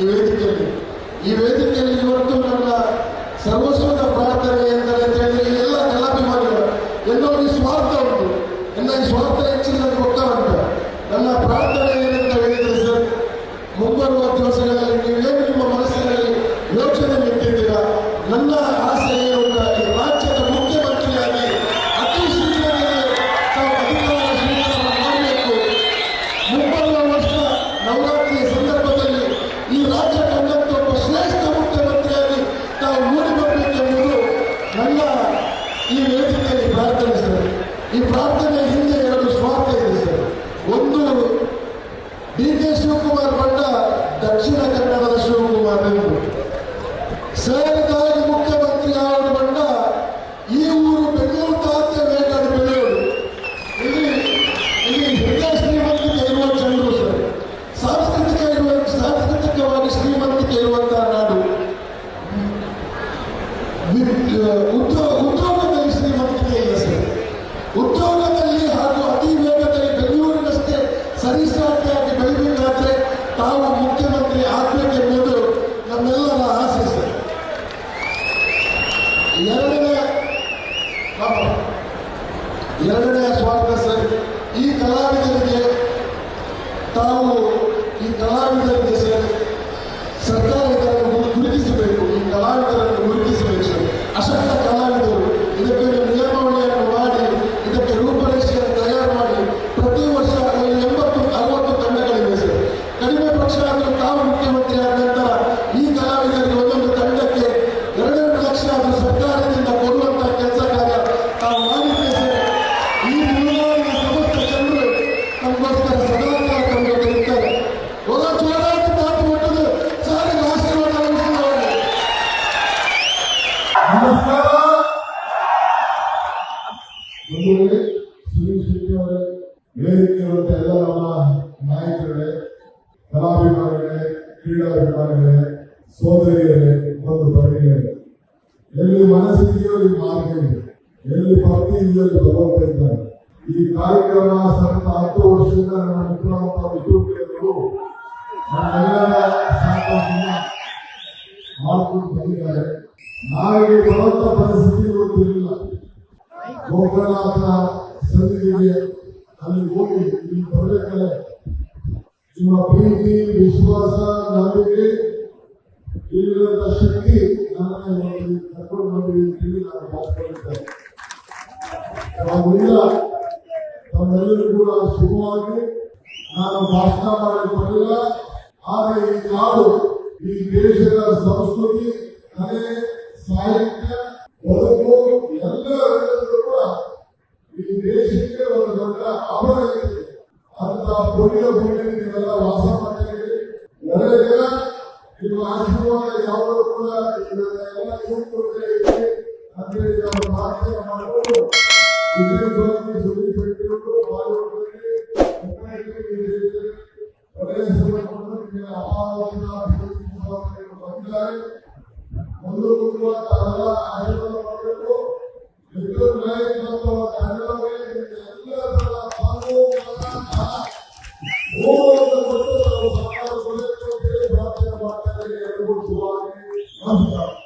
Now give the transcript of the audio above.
ಈ ವೇದಿಕೆಯಲ್ಲಿ ಈ ವೇದಿಕೆಯಲ್ಲಿ ಇವತ್ತು ನನ್ನ ಸರ್ವಸ್ವದ ಪ್ರಾರ್ಥನೆ ಎಂದರೆ ಈ ವೇದಿಕೆಯಲ್ಲಿ ಪ್ರಾರ್ಥನೆ ಸರ್ ಈ ಪ್ರಾರ್ಥನೆ ಹಿಂದೆ ಎರಡು ಸ್ವಾರ್ಥ ಇದೆ ಸರ್ ಒಂದು ಡಿ ಕೆ ಶಿವಕುಮಾರ್ ಬಂಡ ದಕ್ಷಿಣ ಕನ್ನಡದ ಶಿವಕುಮಾರ್ ಎಂದು ಸೇರಿದಾಗಿ ತಾವು ಮುಖ್ಯಮಂತ್ರಿ ಆಗಬೇಕೆಂಬುದು ನಮ್ಮೆಲ್ಲರ ಆಸೆ ಸರ್ ಎರಡನೇ ಎರಡನೇ ಸ್ವಾಗತ ಸರ್ ಈ ಕಲಾವಿದರಿಗೆ ತಾವು ಈ ಕಲಾವಿದರಿಗೆ ಸರ್ ಸರ್ಕಾರ ನಮಸ್ಕಾರ ಸುನೀಲ್ ಎಲ್ಲ ನಮ್ಮ ನಾಯಕರೇ ಕಲಾಭಿಮಾನಿಗಳೇ ಕ್ರೀಡಾಭಿಮಾನಿಗಳೇ ಸೋದರಿಯರೇ ಎಲ್ಲಿ ಮನಸ್ಸಿದೆಯೋ ಇದೆ ಎಲ್ಲಿ ಭಕ್ತಿ ಇದೆಯೋ ಇಲ್ಲಿ ಇದ್ದಾನೆ ಈ ಕಾರ್ಯಕ್ರಮ ಸತತ ಹತ್ತು ವರ್ಷದಿಂದ ನನ್ನ ವಿದ್ಯುತ್ಗಳು ನನ್ನೆಲ್ಲರ ಸಹಕಾರದಿಂದ ಮಾಡ್ಕೊಂಡು ಬಂದಿದ್ದಾರೆ ನಾವಿಗೆ ಬರುವಂತ ಪರಿಸ್ಥಿತಿ ಗೊತ್ತಿರಲಿಲ್ಲ ಗೋಕರ್ಣನಾಥ ಸನ್ನಿಧಿಗೆ ಅಲ್ಲಿ ಹೋಗಿ ಇಲ್ಲಿ ಬರಬೇಕಾದ್ರೆ ನಿಮ್ಮ ಪ್ರೀತಿ, ವಿಶ್ವಾಸ, ನಂಬಿಕೆ ಇಲ್ಲಿರುವಂತ ಶಕ್ತಿ ನನ್ನ ಕರ್ಕೊಂಡು ಬಂದಿದೆ ಅಂತ ಹೇಳಿ ನಾನು ಭಾವಿಸ್ಕೊಂಡಿದ್ದೇನೆ ಆದ್ದರಿಂದ ತಮ್ಮೆಲ್ಲರೂ ಕೂಡ ಶುಭವಾಗಿ ನಾನು ಭಾಷಣ ಮಾಡಿ ಬರಲಿಲ್ಲ ಆದರೆ ಈ ನಾಡು, ಈ ದೇಶದ ಸಂಸ್ಕೃತಿ, ಕಲೆ ಸಾಹಿತ್ಯ ಬದುಕು ಎಲ್ಲರೂ ಕೂಡ ಈ ದೇಶಕ್ಕೆ ಒಂದು ದೊಡ್ಡ ಆಭರಣ ಇದೆ. ಅಂತ ಪುಣ್ಯ ಭೂಮಿ ವಾಸ ಮಾಡ್ತೀರಿ ಎರಡು ದಿನ ನಿಮ್ಮ ಆಶೀರ್ವಾದ ಯಾವಾಗಲೂ ಕೂಡ ಎಲ್ಲ ಯುವಕರಿಗೆ ಮಾಡಿಕೊಂಡು ವಿಜಯಪುರಕ್ಕೆ ಸುದೀಪ್ ಶೆಟ್ಟಿಯವರು ಬಾಲಿವುಡ್ನಲ್ಲಿ ముందుకు తర్వాత ఐదు వరకు విద్యుత్ రైతులతో దండలపై Thank you.